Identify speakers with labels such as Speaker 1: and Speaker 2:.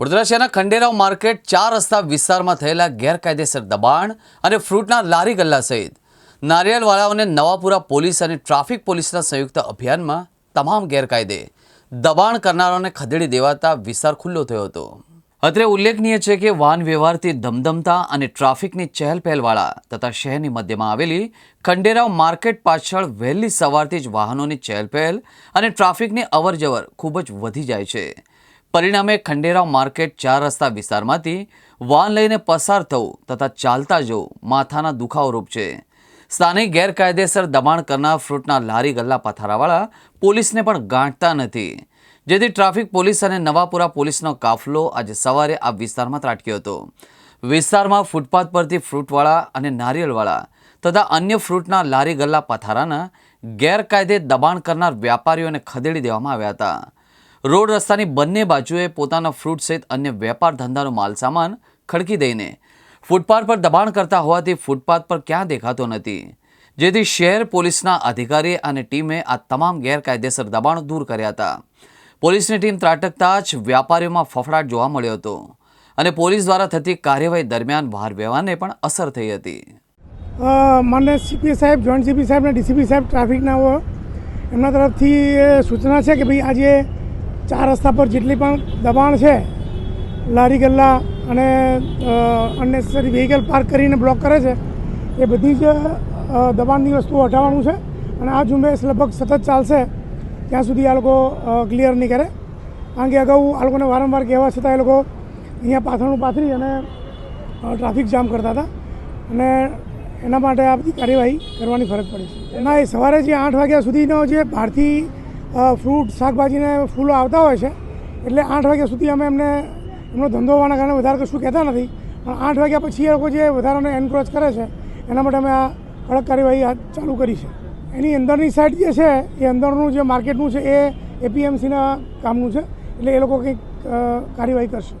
Speaker 1: Vadodara Khanderao market ચાર રસ્તા વિસ્તારમાં થયેલા ગેરકાયદેસર દબાણ અને ફ્રૂટના લારી ગલ્લા સહિત નારિયેળવાળાઓને નવાપુરા પોલીસ અને ટ્રાફિક પોલીસના સંયુક્ત અભિયાનમાં તમામ ગેરકાયદે દબાણ કરનારાઓને ખદેડી દેવાતા વિસ્તાર ખુલ્લો થયો હતો. અત્રે ઉલ્લેખનીય છે કે વાહન વ્યવહારથી ધમધમતા અને ટ્રાફિકની ચહેલપહેલવાળા તથા શહેરની મધ્યમાં આવેલી ખંડેરાવ માર્કેટ પાછળ વહેલી સવારથી જ વાહનોની ચહેલપહેલ અને ટ્રાફિકની અવરજવર ખૂબ જ વધી જાય છે. પરિણામે ખંડેરાવ માર્કેટ ચાર રસ્તા વિસ્તારમાંથી વાહન લઈને પસાર થવું તથા ચાલતા જવું માથાના દુખાવરૂપ છે. સ્થાનિક ગેરકાયદેસર દબાણ કરનાર ફ્રૂટના લારી ગલ્લા પથારાવાળા પોલીસને પણ ગાંઠતા નથી. જેથી ટ્રાફિક પોલીસ અને નવાપુરા પોલીસનો કાફલો આજે સવારે આ વિસ્તારમાં ત્રાટક્યો હતો. વિસ્તારમાં ફૂટપાથ પરથી ફ્રૂટવાળા અને નારિયેળવાળા તથા અન્ય ફ્રૂટના લારી ગલ્લા પથારાના ગેરકાયદે દબાણ કરનાર વ્યાપારીઓને ખદેડી દેવામાં આવ્યા હતા. રોડ રસ્તાની બંને બાજુએ પોતાના ફ્રૂટ સહિત અન્ય વેપાર ધંધાનો માલસામાન ખડકી દઈને ફૂટપાથ પર દબાણ કરતા હોવાથી ફૂટપાથ પર ક્યાં દેખાતો નથી. જેથી શહેર પોલીસના અધિકારી અને ટીમે આ તમામ ગેરકાયદેસર દબાણો દૂર કર્યા હતા. પોલીસની ટીમ ત્રાટકતા જ વ્યાપારીઓમાં ફફડાટ જોવા મળ્યો હતો અને પોલીસ દ્વારા થતી કાર્યવાહી દરમિયાન બહાર વ્યવહારને પણ અસર થઈ હતી.
Speaker 2: મને સીપી સાહેબ, જોઈન્ટ સીપી સાહેબ અને ડીસીપી સાહેબ ટ્રાફિકના એમના તરફથી સૂચના છે કે ભાઈ આજે ચાર રસ્તા પર જેટલી પણ દબાણ છે લારી ગલ્લા અને અનનેસેસરી વ્હીકલ પાર્ક કરીને બ્લોક કરે છે એ બધી જ દબાણની વસ્તુઓ હટાવવાનું છે અને આ ઝુંબેશ લગભગ સતત ચાલશે ત્યાં સુધી આ લોકો ક્લિયર નહીં કરે. કારણ કે અગાઉ આ લોકોને વારંવાર કહેવા છતાં એ લોકો અહીંયા પાથરણું પાથરી અને ટ્રાફિક જામ કરતા હતા અને એના માટે આ બધી કાર્યવાહી કરવાની ફરજ પડી છે. ના એ સવારે જે આઠ વાગ્યા સુધીનો જે અ, ફ્રૂટ, શાકભાજીને ફૂલો આવતા હોય છે. એટલે આઠ વાગ્યા સુધી અમે એમને, એમનો ધંધો હોવાના કારણે વધારે કશું કહેતા નથી. પણ આઠ વાગ્યા પછી એ લોકો જે વધારાને એન્ક્રોચ કરે છે, એના માટે અમે આ કડક કાર્યવાહી ચાલુ કરી છે. એની અંદરની સાઈડ જે છે, એ અંદરનું જે માર્કેટનું છે, એ એપીએમસીના કામનું છે. એટલે એ લોકો કંઈક કાર્યવાહી કરશે.